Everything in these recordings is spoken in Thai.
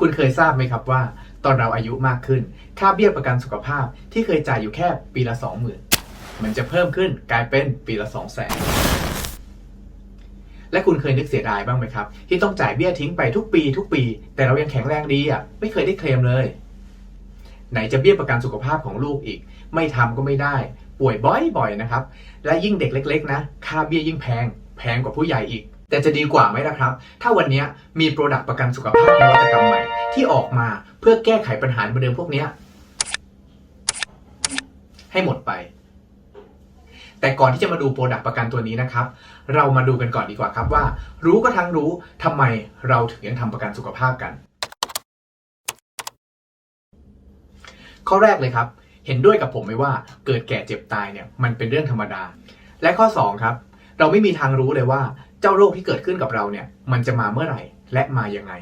คุณเคยทราบไหมครับว่า ตอนเราอายุมากขึ้น ค่าเบี้ยประกันสุขภาพที่เคยจ่ายอยู่แค่ปีละสองหมื่นมันจะเพิ่มขึ้นกลายเป็นปีละสองแสนและคุณเคยนึกเสียดายบ้างไหมครับ ที่ต้องจ่ายเบี้ยทิ้งไปทุกปีทุกปี แต่เรายังแข็งแรงดีอะไม่เคยได้เคลมเลย ไหนจะเบี้ยประกันสุขภาพของลูกอีก ไม่ทำก็ไม่ได้ ป่วยบ่อยๆนะครับ และยิ่งเด็กเล็ก ๆ นะ ค่าเบี้ยยิ่งแพง แพงกว่าผู้ใหญ่อีก แต่จะดีกว่าไหมล่ะครับ ถ้าวันนี้มีโปรดักต์ประกันสุขภาพนวัตกรรมใหม่ที่ออกมาเพื่อแก้ไขปัญหาเดิมพวกนี้ให้หมดไป แต่ก่อนที่จะมาดูโปรดักต์ประกันตัวนี้นะครับ เรามาดูกันก่อนดีกว่าครับว่า รู้ก็ทั้งรู้ทำไมเราถึงยังทำประกันสุขภาพกัน ข้อแรกเลยครับ เห็นด้วยกับผมไหมว่าเกิดแก่เจ็บตายเนี่ยมันเป็นเรื่องธรรมดา และข้อ2ครับเราไม่มีทางรู้เลยว่า เจ้าโรคที่เกิดขึ้นกับเราเนี่ย มันจะมาเมื่อไหร่และมายังไง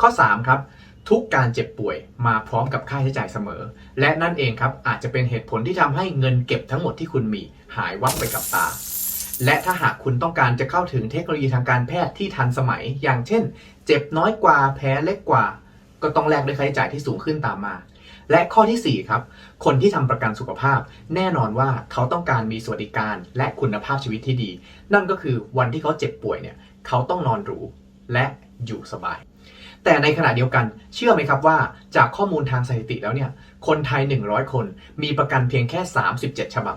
ข้อ 3 ครับ ทุกการเจ็บป่วยมาพร้อมกับค่าใช้จ่ายเสมอ และนั่นเองครับอาจจะเป็นเหตุผลที่ทำให้เงินเก็บทั้งหมดที่คุณมีหายวับไปกับตา และถ้าหากคุณต้องการจะเข้าถึงเทคโนโลยีทางการแพทย์ที่ทันสมัย อย่างเช่น เจ็บน้อยกว่าแผลเล็กกว่า ก็ต้องแลกด้วยค่าใช้จ่ายที่สูงขึ้นตามมา และข้อทีสี่ 4 ครับ คนที่ทำประกันสุขภาพ แน่นอนว่าเขาต้องการมีสวัสดิการและคุณภาพชีวิตที่ดี นั่นก็คือวันที่เขาเจ็บป่วยเนี่ยเขาต้องนอนหรูและอยู่สบาย แต่ในขณะเดียวกันเชื่อไหมครับว่าจากข้อมูลทางสถิติแล้วเนี่ยคนไทย 100 คนมีประกันเพียงแค่ 37 ฉบับ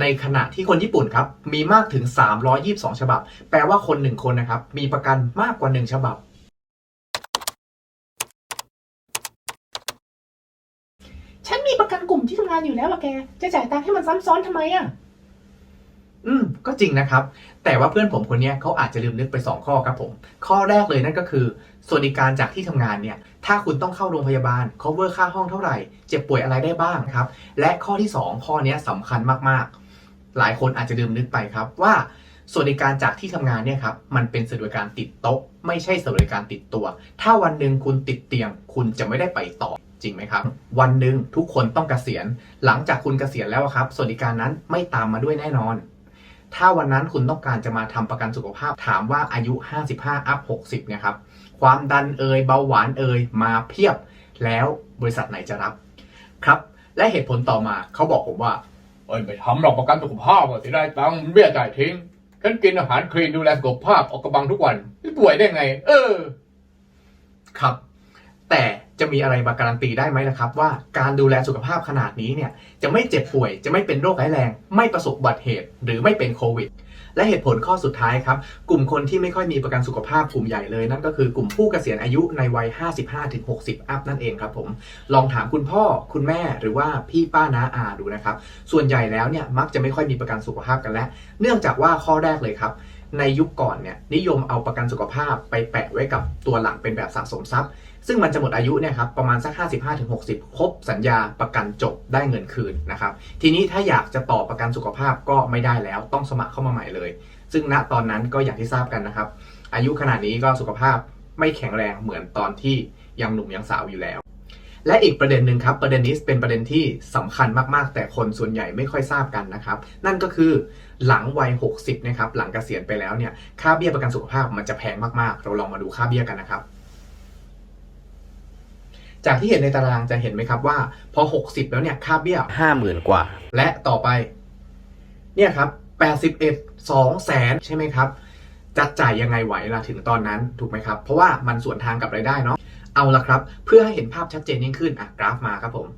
ในขณะที่คนญี่ปุ่นครับมีมากถึง 322 ฉบับ แปลว่าคนหนึ่งคนนะครับมีประกันมากกว่า 1 ฉบับ ฉันมีประกันกลุ่มที่ทำ งานอยู่แล้วล่ะแก จะจ่ายตังค์ให้มันซ้ำซ้อนทำไมอะอืม ก็จริงนะครับ แต่ว่าเพื่อนผมคนเนี้ยเขาอาจจะลืมนึกไป 2 ข้อครับผม ข้อแรกเลยนั่นก็คือ สวัสดิการจากที่ทำงานเนี่ย ถ้าคุณต้องเข้าโรงพยาบาล cover ค่าห้องเท่าไหร่ เจ็บป่วยอะไรได้บ้างครับ และข้อที่ 2 ข้อเนี้ยสำคัญมากๆ หลายคนอาจจะลืมนึกไปครับว่าสวัสดิการจากที่ทำงานเนี่ยครับมันเป็นสวัสดิการติดโต๊ะ ไม่ใช่สวัสดิการติดตัว ถ้าวันหนึ่งคุณติดเตียง คุณจะไม่ได้ไปต่อ จริงไหมครับ วันหนึ่งทุกคนต้องเกษียณ หลังจากคุณเกษียณแล้วอะครับสวัสดิการนั้นไม่ตามมาด้วยแน่นอน ถ้าวันนั้นคุณต้องการจะมาทำประกันสุขภาพถามว่าอายุ 55 อัพ 60เนี่ยครับความดันเอ่ยเบาหวานเอ่ยมาเพียบแล้วบริษัทไหนจะรับครับ และเหตุผลต่อมาเขาบอกผมว่าเอ้ยไม่ทำหรอกประกันสุขภาพอะที่ได้ตังค์เบี้ยจ่ายทิ้งฉันกินอาหารคลีนดูแลสุขภาพออกกำลังทุกวันไม่ป่วยได้ไง เออ ครับ แต่ จะมีอะไรมาการันตีได้ไหมล่ะครับ ว่าการดูแลสุขภาพขนาดนี้เนี่ยจะไม่เจ็บป่วย จะไม่เป็นโรคร้ายแรง ไม่ประสบอุบัติเหตุ หรือไม่เป็นโควิด และเหตุผลข้อสุดท้ายครับ กลุ่มคนที่ไม่ค่อยมีประกันสุขภาพกลุ่มใหญ่เลยนั่นก็คือกลุ่มผู้เกษียณอายุในวัย 55-60 อัพนั่นเองครับผม ลองถามคุณพ่อคุณแม่หรือว่าพี่ป้าน้าอาดูนะครับ ส่วนใหญ่แล้วเนี่ยมักจะไม่ค่อยมีประกันสุขภาพกันแล้ว เนื่องจากว่าข้อแรกเลยครับ ในยุคก่อนเนี่ยนิยมเอาประกันสุขภาพไปแปะไว้กับตัวหลังเป็นแบบสะสมทรัพย์ ซึ่งมันจะหมดอายุเนี่ยครับประมาณสัก 55-60 ครบสัญญาประกันจบได้เงินคืนนะครับทีนี้ถ้าอยากจะต่อประกันสุขภาพก็ไม่ได้แล้วต้องสมัครเข้ามาใหม่เลย ซึ่งณตอนนั้นก็อย่างที่ทราบกันนะครับอายุขนาดนี้ก็สุขภาพไม่แข็งแรงเหมือนตอนที่ยังหนุ่มยังสาวอยู่แล้ว และอีกประเด็นหนึ่งครับประเด็นนี้เป็นประเด็นที่สำคัญมากๆ แต่คนส่วนใหญ่ไม่ค่อยทราบกันนะครับ นั่นก็คือหลังวัย 60 นะครับ หลังเกษียณไปแล้วเนี่ยค่าเบี้ยประกันสุขภาพมันจะแพงมากๆ เราลองมาดูค่าเบี้ยกันนะครับ จากที่เห็นในตารางจะเห็นไหมครับว่า พอ 60 แล้วเนี่ยค่าเบี้ยห้าหมื่นกว่า และต่อไป เนี่ยครับ81 2แสนใช่ไหมครับจะจ่ายยังไงไหวล่ะถึงตอนนั้นถูกไหมครับ เพราะว่ามันส่วนทางกับรายได้เนาะ เอาละครับ เพื่อให้เห็นภาพชัดเจนยิ่งขึ้นอะกราฟมาครับผม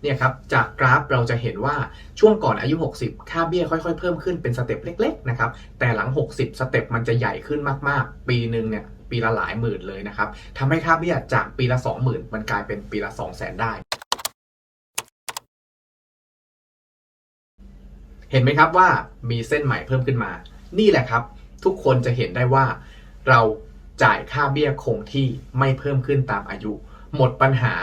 เนี่ยครับจากกราฟเราจะเห็นว่าช่วงก่อนอายุ 60 ค่าเบี้ยค่อยๆ เพิ่มขึ้นเป็นสเต็ปเล็กๆนะครับแต่หลัง 60 สเต็ปมันจะใหญ่ขึ้นมากๆ ปีหนึ่งเนี่ยปีละหลายหมื่นเลยนะครับทำให้ค่าเบี้ยจากปีละ 20,000 มันกลายเป็นปีละ 200,000 ได้ เห็นไหมครับว่ามีเส้นใหม่เพิ่มขึ้นมา นี่แหละครับ ทุกคนจะเห็นได้ว่าเรา จ่ายค่าเบี้ยคงที่ไม่เพิ่มขึ้นตามอายุ หมดปัญหา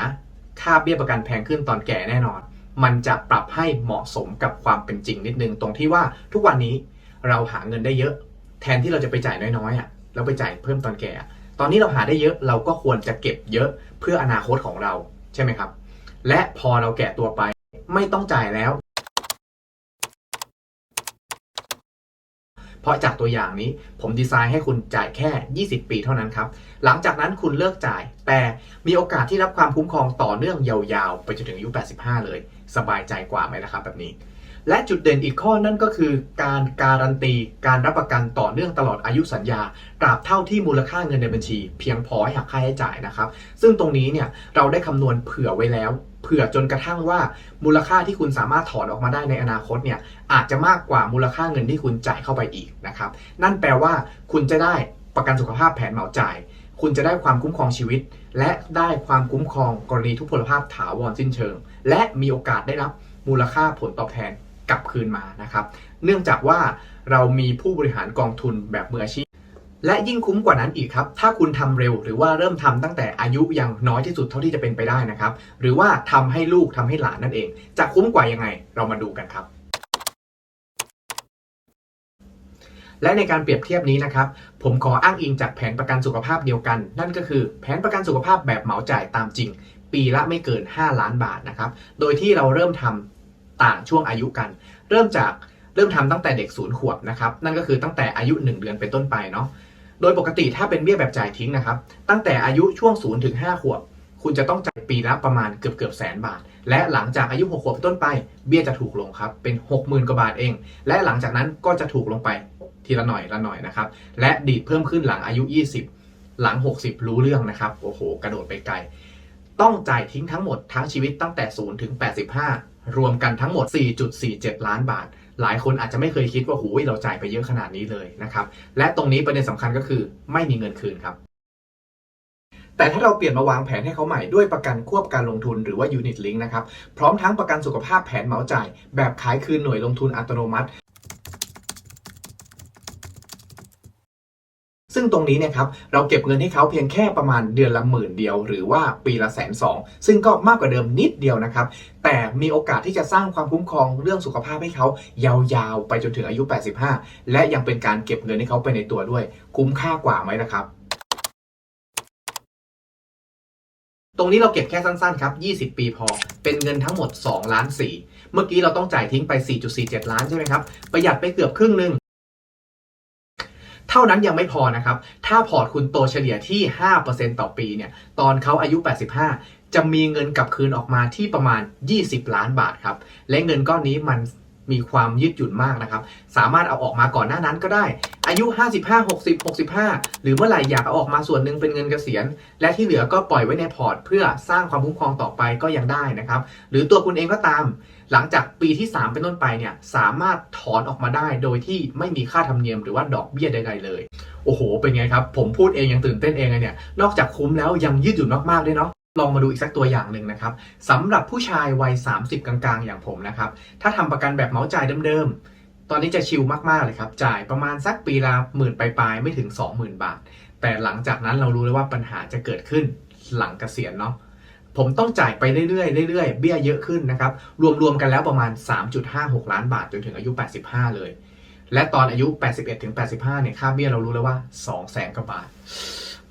ค่าเบี้ยประกันแพงขึ้นตอนแก่แน่นอน มันจะปรับให้เหมาะสมกับความเป็นจริงนิดนึงตรงที่ว่าทุกวันนี้เราหาเงินได้เยอะ แทนที่เราจะไปจ่ายน้อยๆอะแล้วไปจ่ายเพิ่มตอนแก่ ตอนนี้เราหาได้เยอะเราก็ควรจะเก็บเยอะเพื่ออนาคตของเราใช่ไหมครับ และพอเราแก่ตัวไปไม่ต้องจ่ายแล้ว เพราะจากตัวอย่างนี้ผมดีไซน์ให้คุณจ่ายแค่ 20 ปีเท่านั้นครับ หลังจากนั้นคุณเลิกจ่าย แต่มีโอกาสที่รับความคุ้มครองต่อเนื่องยาวๆ ไปจนถึงอายุ 85 เลย สบายใจกว่าไหมนะครับแบบนี้ และจุดเด่นอีกข้อนั่นก็คือ การการันตี การรับประกันต่อเนื่องตลอดอายุสัญญาตราบเท่าที่มูลค่าเงินในบัญชี เพียงพอให้หักค่าใช้จ่ายนะครับ ซึ่งตรงนี้เนี่ยเราได้คำนวณเผื่อไว้แล้วเผื่อจนกระทั่งว่ามูลค่าที่คุณสามารถถอนออกมาได้ในอนาคตเนี่ยอาจจะมากกว่ามูลค่าเงินที่คุณจ่ายเข้าไปอีกนะครับ นั่นแปลว่าคุณจะได้ประกันสุขภาพแผนเหมาจ่าย คุณจะได้ความคุ้มครองชีวิต และได้ความคุ้มครองกรณีทุพพลภาพถาวรสิ้นเชิง และมีโอกาสได้รับมูลค่าผลตอบแทน กลับคืนมานะครับ เนื่องจากว่าเรามีผู้บริหารกองทุนแบบมืออาชีพ และยิ่งคุ้มกว่านั้นอีกครับ ถ้าคุณทำเร็วหรือว่าเริ่มทำตั้งแต่อายุยังน้อยที่สุดเท่าที่จะเป็นไปได้นะครับ หรือว่าทำให้ลูกทำให้หลานนั่นเอง จะคุ้มกว่ายังไงเรามาดูกันครับและในการเปรียบเทียบนี้นะครับ ผมขออ้างอิงจากแผนประกันสุขภาพเดียวกัน นั่นก็คือแผนประกันสุขภาพแบบเหมาจ่ายตามจริง ปีละไม่เกิน 5 ล้านบาทนะครับ โดยที่เราเริ่มทำ ต่างช่วงอายุกัน เริ่มจากเริ่มทำตั้งแต่เด็กศูนย์ขวบนะครับนั่นก็คือตั้งแต่อายุ 1 เดือนเป็นต้นไปเนาะโดยปกติถ้าเป็นเบี้ยแบบจ่ายทิ้งนะครับ ตั้งแต่อายุช่วง0ถึง5ขวบ คุณจะต้องจ่ายปีละประมาณเกือบเกือบแสนบาท และหลังจากอายุ 6 ขวบเป็นต้นไป เบี้ยจะถูกลงครับเป็น 60,000กว่าบาทเอง และหลังจากนั้นก็จะถูกลงไปทีละหน่อยละหน่อยนะครับและดีดเพิ่มขึ้นหลังอายุ 20 หลัง 60 รู้เรื่องนะครับโอ้โหกระโดดไปไกล ต้องจ่ายทิ้งทั้งหมดทั้งชีวิตตั้งแต่0ถึง85 รวมกันทั้งหมด 4.47 ล้านบาท หลายคนอาจจะไม่เคยคิดว่าหูยเราจ่ายไปเยอะขนาดนี้เลยนะครับ และตรงนี้ประเด็นสำคัญก็คือไม่มีเงินคืนครับ แต่ถ้าเราเปลี่ยนมาวางแผนให้เขาใหม่ด้วยประกันควบการลงทุนหรือว่า Unit Link นะครับ พร้อมทั้งประกันสุขภาพแผนเหมาจ่าย แบบขายคืนหน่วยลงทุนอัตโนมัติ ซึ่งตรงนี้เนี่ยครับเราเก็บเงินให้เขาเพียงแค่ประมาณเดือนละหมื่นเดียว หรือว่าปีละแสนสองซึ่งก็มากกว่าเดิมนิดเดียวนะครับ แต่มีโอกาสที่จะสร้างความคุ้มครองเรื่องสุขภาพให้เขายาวๆ ไปจนถึงอายุ 85 และยังเป็นการเก็บเงินให้เขาไปในตัวด้วย คุ้มค่ากว่าไหมนะครับตรงนี้เราเก็บแค่สั้นๆครับ 20 ปีพอ เป็นเงินทั้งหมด 2 ล้าน 4 เมื่อกี้เราต้องจ่ายทิ้งไป 4.47 ล้านใช่ไหมครับ ประหยัดไปเกือบครึ่งหนึ่ง เท่านั้นยังไม่พอนะครับ ถ้าพอร์ตคุณโตเฉลี่ยที่ 5%ต่อปีเนี่ย ตอนเขาอายุ 85 จะมีเงินกลับคืนออกมาที่ประมาณ 20 ล้านบาทครับ และเงินก้อนนี้มันมีความยืดหยุ่นมากนะครับ สามารถเอาออกมาก่อนหน้านั้นก็ได้ อายุ 55 60 65 หรือเมื่อไหร่อยากเอาออกมาส่วนหนึ่งเป็นเงินเกษียณ และที่เหลือก็ปล่อยไว้ในพอร์ต เพื่อสร้างความคุ้มครองต่อไปก็ยังได้นะครับ หรือตัวคุณเองก็ตาม หลังจากปีที่ 3 เป็นต้นไปเนี่ยสามารถถอนออกมาได้โดยที่ไม่มีค่าธรรมเนียมหรือว่าดอกเบี้ยใดๆเลย โอ้โห เป็นไงครับ ผมพูดเองยังตื่นเต้นเองเลยเนี่ย นอกจากคุ้มแล้วยังยืดหยุ่นมากๆด้วยเนาะลองมาดูอีกสักตัวอย่างหนึ่งนะครับสำหรับผู้ชายวัย 30 กลางๆ อย่างผมนะครับ ถ้าทำประกันแบบเหมาจ่ายเดิมๆ ตอนนี้จะชิลมากๆเลยครับ จ่ายประมาณสักปีละหมื่นปลายๆไม่ถึง 20,000 บาท แต่หลังจากนั้นเรารู้เลยว่าปัญหาจะเกิดขึ้นหลังเกษียณเนาะผมต้องจ่ายไปเรื่อยๆเรื่อยๆเบี้ยเยอะขึ้นนะครับ รวมๆกันแล้วประมาณ 3.56 ล้านบาทจนถึงอายุ 85 เลย และตอนอายุ 81ถึง85 เนี่ย ค่าเบี้ยเรารู้แล้วว่า 2 แสนกว่าบาท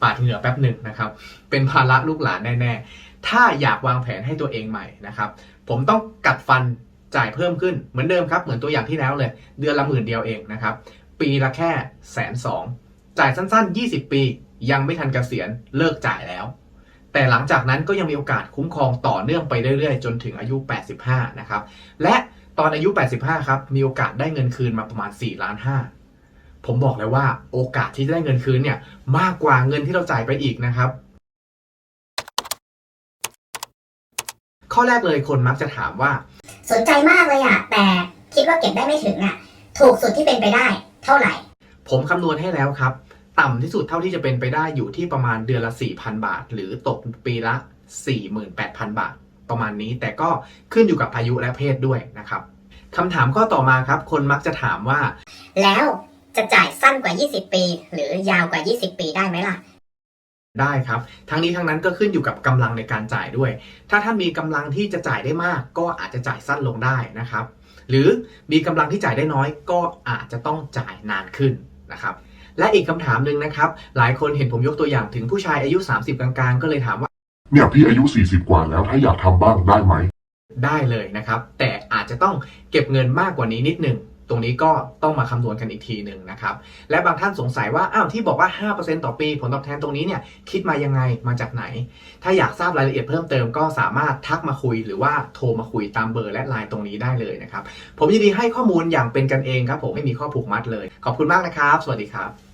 ปาดเหงื่อแป๊บหนึ่งนะครับ เป็นภาระลูกหลานแน่ๆ ถ้าอยากวางแผนให้ตัวเองใหม่นะครับ ผมต้องกัดฟัน จ่ายเพิ่มขึ้นเหมือนเดิมครับ เหมือนตัวอย่างที่แล้วเลย เดือนละหมื่นเดียวเองนะครับ ปีละแค่แสนสองจ่ายสั้น ๆ 20 ปี ยังไม่ทันเกษียณเลิกจ่ายแล้ว แต่หลังจากนั้นก็ยังมีโอกาสคุ้มครองต่อเนื่องไปเรื่อยๆ จนถึงอายุ 85 นะครับ และตอนอายุ 85 ครับ มีโอกาสได้เงินคืนมาประมาณ4ล้าน5ผมบอกเลยว่าโอกาสที่จะได้เงินคืนเนี่ยมากกว่าเงินที่เราจ่ายไปอีกนะครับข้อแรกเลยคนมักจะถามว่า สนใจมากเลยอะ แต่คิดว่าเก็บได้ไม่ถึงอะ ถูกสุดที่เป็นไปได้ เท่าไหร่ ผมคำนวณให้แล้วครับ ต่ำที่สุดเท่าที่จะเป็นไปได้อยู่ที่ประมาณเดือนละ 4,000 บาท หรือตกปีละ 48,000 บาท ประมาณนี้แต่ก็ขึ้นอยู่กับอายุและเพศด้วยนะครับคำถามข้อต่อมาครับ คนมักจะถามว่า แล้วจะจ่ายสั้นกว่า 20 ปี หรือยาวกว่า 20 ปีได้ไหมล่ะ ได้ครับทั้งนี้ทั้งนั้นก็ขึ้นอยู่กับกำลังในการจ่ายด้วย ถ้าท่านมีกำลังที่จะจ่ายได้มาก ก็อาจจะจ่ายสั้นลงได้นะครับ หรือมีกำลังที่จ่ายได้น้อย ก็อาจจะต้องจ่ายนานขึ้นนะครับ และอีกคำถามหนึ่งนะครับ หลายคนเห็นผมยกตัวอย่างถึงผู้ชายอายุ 30 กลางๆ ก็เลยถามว่า เนี่ยพี่อายุ 40 กว่าแล้วถ้าอยากทำบ้างได้ไหม ได้เลยนะครับ แต่อาจจะต้องเก็บเงินมากกว่านี้นิดนึง ตรงนี้ก็ต้องมาคำนวณกันอีกทีหนึ่งนะครับ และบางท่านสงสัยว่า อ้าว ที่บอกว่า 5%ต่อปี ผลตอบแทนตรงนี้เนี่ยคิดมายังไง มาจากไหน ถ้าอยากทราบรายละเอียดเพิ่มเติมก็สามารถทักมาคุย หรือว่าโทรมาคุยตามเบอร์และไลน์ตรงนี้ได้เลยนะครับ ผมยินดีให้ข้อมูลอย่างเป็นกันเองครับผมไม่มีข้อผูกมัดเลย ขอบคุณมากนะครับ สวัสดีครับ